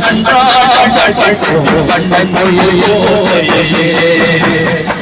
நன்றாக பட்டு வண்ண மொழியோ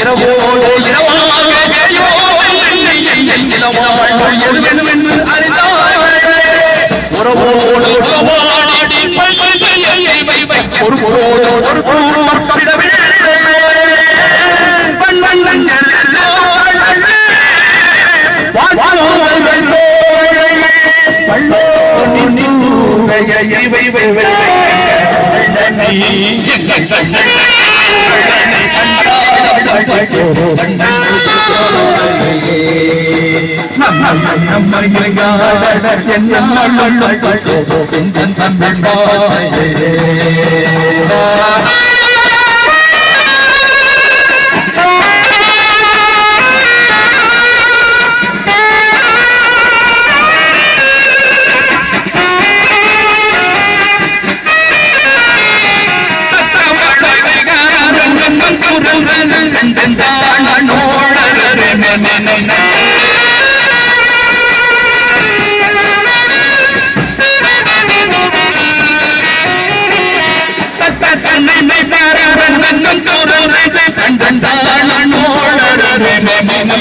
இரவோடு இரவாகையோ எதுவென்று என்னென்ன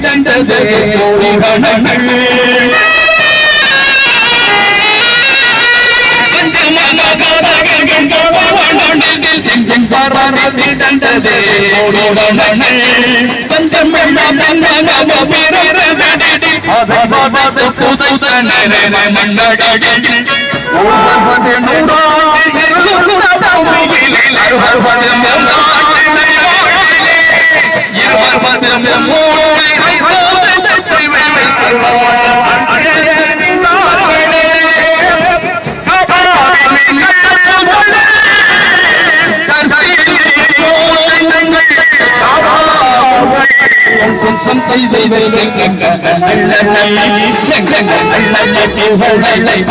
தந்தது கணங்கள். தந்தது மண்டடி நூறா இருவர் மதியம் மூணு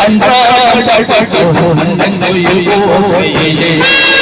அன்பாள் பட்டு மன்னங்கள் ஐயோ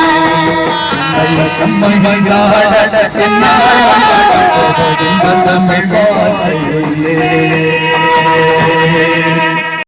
இதை வேணும் தமிழ்